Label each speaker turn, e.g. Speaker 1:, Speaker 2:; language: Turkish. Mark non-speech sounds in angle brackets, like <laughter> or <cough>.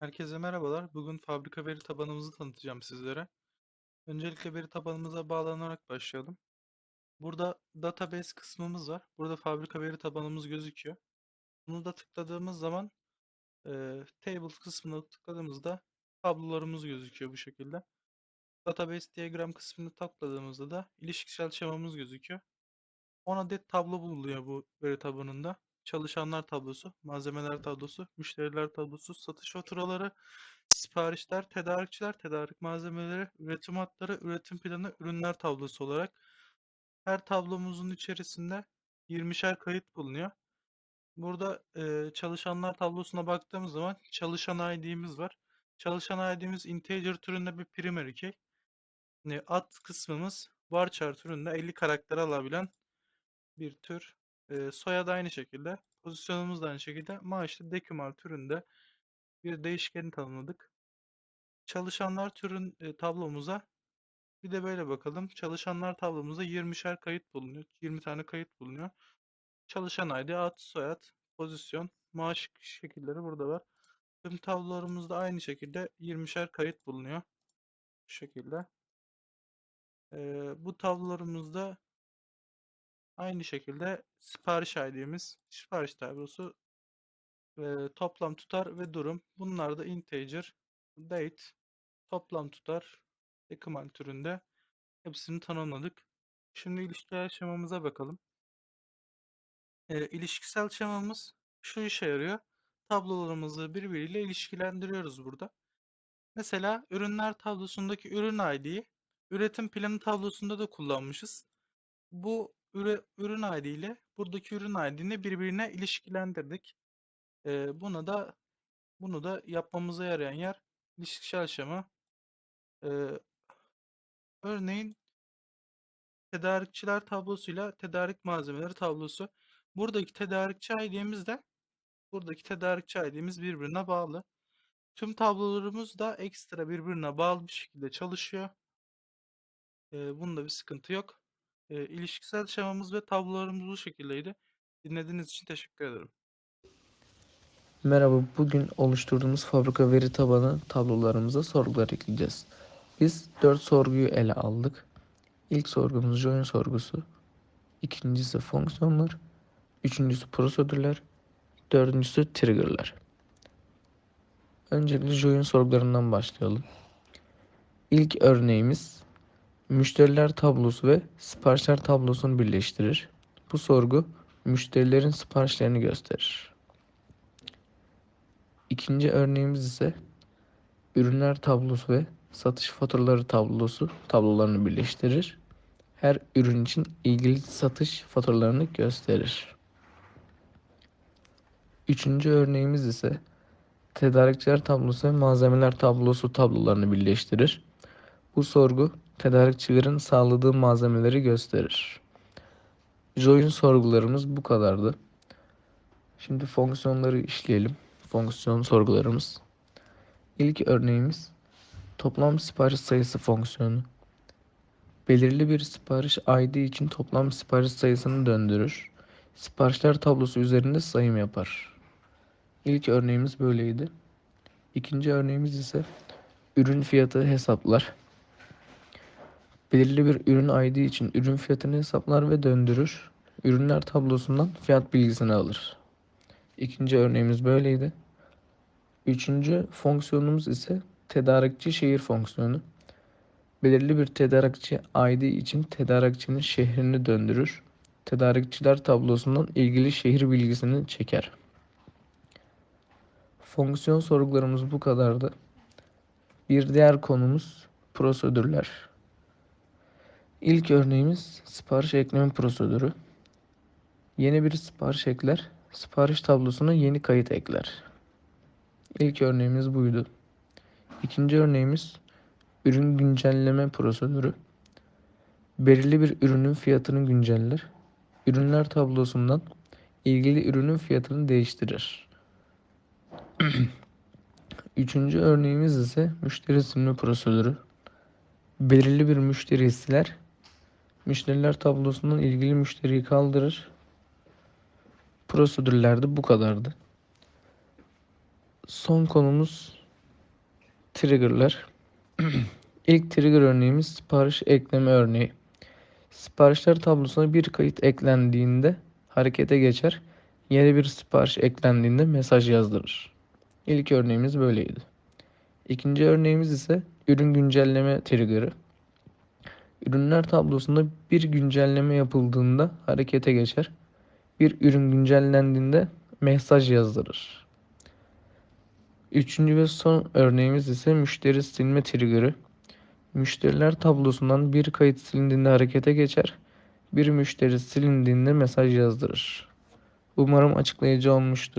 Speaker 1: Herkese merhabalar. Bugün fabrika veri tabanımızı tanıtacağım sizlere. Öncelikle veri tabanımıza bağlanarak başlayalım. Burada database kısmımız var. Burada fabrika veri tabanımız gözüküyor. Bunu da tıkladığımız zaman e, tables kısmına tıkladığımızda tablolarımız gözüküyor bu şekilde. Database diagram kısmını tıkladığımızda da ilişkisel şemamız gözüküyor. 10 adet tablo bulunuyor bu veri tabanında. Çalışanlar tablosu, malzemeler tablosu, müşteriler tablosu, satış faturaları, siparişler, tedarikçiler, tedarik malzemeleri, üretim hatları, üretim planı, ürünler tablosu olarak her tablomuzun içerisinde 20'şer kayıt bulunuyor. Burada e, çalışanlar tablosuna baktığımız zaman çalışan ID'miz var. Çalışan ID'miz integer türünde bir primary key. E, ad kısmımız varchar türünde 50 karakter alabilen bir tür. E, soyadı aynı şekilde. Pozisyonumuz da aynı şekilde. Maaşlı dekümal türünde bir değişkeni tanımladık. Çalışanlar türün e, tablomuza bir de böyle bakalım. Çalışanlar tablomuzda 20'şer kayıt bulunuyor. 20 tane kayıt bulunuyor. Çalışan ID, ad, soyad, pozisyon, maaş şekilleri burada var. Tüm tablolarımızda aynı şekilde 20'şer kayıt bulunuyor. Bu şekilde. Ee, bu tablolarımızda aynı şekilde sipariş ID'miz, sipariş tablosu, e, toplam tutar ve durum. Bunlar da integer, date, toplam tutar, ekmal türünde hepsini tanımladık. Şimdi ilişkiler şemamıza bakalım. E, ilişkisel şemamız şu işe yarıyor. Tablolarımızı birbiriyle ilişkilendiriyoruz burada. Mesela ürünler tablosundaki ürün ID'yi üretim planı tablosunda da kullanmışız. Bu ürün ID ile buradaki ürün ID'ni birbirine ilişkilendirdik. E, buna da bunu da yapmamıza yarayan yer ilişkisel şema. E, örneğin tedarikçiler tablosuyla tedarik malzemeleri tablosu. Buradaki tedarikçi ID'miz de buradaki tedarikçi ID'miz birbirine bağlı. Tüm tablolarımız da ekstra birbirine bağlı bir şekilde çalışıyor. Ee, bunda bir sıkıntı yok. Ee, ilişkisel şemamız ve tablolarımız bu şekildeydi. Dinlediğiniz için teşekkür ederim.
Speaker 2: Merhaba, bugün oluşturduğumuz fabrika veri tabanı tablolarımıza sorgular ekleyeceğiz. Biz 4 sorguyu ele aldık. İlk sorgumuz join sorgusu, ikincisi fonksiyonlar, üçüncüsü prosedürler, dördüncüsü triggerlar. Öncelikle join sorgularından başlayalım. İlk örneğimiz müşteriler tablosu ve siparişler tablosunu birleştirir. Bu sorgu müşterilerin siparişlerini gösterir. İkinci örneğimiz ise ürünler tablosu ve satış faturaları tablosu tablolarını birleştirir. Her ürün için ilgili satış faturalarını gösterir. Üçüncü örneğimiz ise tedarikçiler tablosu ve malzemeler tablosu tablolarını birleştirir. Bu sorgu tedarikçilerin sağladığı malzemeleri gösterir. Join sorgularımız bu kadardı. Şimdi fonksiyonları işleyelim fonksiyon sorgularımız. İlk örneğimiz toplam sipariş sayısı fonksiyonu. Belirli bir sipariş ID için toplam sipariş sayısını döndürür. Siparişler tablosu üzerinde sayım yapar. İlk örneğimiz böyleydi. İkinci örneğimiz ise ürün fiyatı hesaplar. Belirli bir ürün ID için ürün fiyatını hesaplar ve döndürür. Ürünler tablosundan fiyat bilgisini alır. İkinci örneğimiz böyleydi. Üçüncü fonksiyonumuz ise tedarikçi şehir fonksiyonu. Belirli bir tedarikçi ID için tedarikçinin şehrini döndürür. Tedarikçiler tablosundan ilgili şehir bilgisini çeker. Fonksiyon sorgularımız bu kadardı. Bir diğer konumuz prosedürler. İlk örneğimiz sipariş ekleme prosedürü. Yeni bir sipariş ekler, sipariş tablosuna yeni kayıt ekler. İlk örneğimiz buydu. İkinci örneğimiz ürün güncelleme prosedürü. Belirli bir ürünün fiyatını günceller. Ürünler tablosundan ilgili ürünün fiyatını değiştirir. <clears throat> Üçüncü örneğimiz ise müşteri silme prosedürü. Belirli bir müşteri siler. Müşteriler tablosundan ilgili müşteriyi kaldırır. Prosedürlerde bu kadardı. Son konumuz trigger'lar. <clears throat> İlk trigger örneğimiz sipariş ekleme örneği. Siparişler tablosuna bir kayıt eklendiğinde harekete geçer. Yeni bir sipariş eklendiğinde mesaj yazdırır. İlk örneğimiz böyleydi. İkinci örneğimiz ise ürün güncelleme trigger'ı. Ürünler tablosunda bir güncelleme yapıldığında harekete geçer. Bir ürün güncellendiğinde mesaj yazdırır. Üçüncü ve son örneğimiz ise müşteri silme trigger'ı. Müşteriler tablosundan bir kayıt silindiğinde harekete geçer. Bir müşteri silindiğinde mesaj yazdırır. Umarım açıklayıcı olmuştur.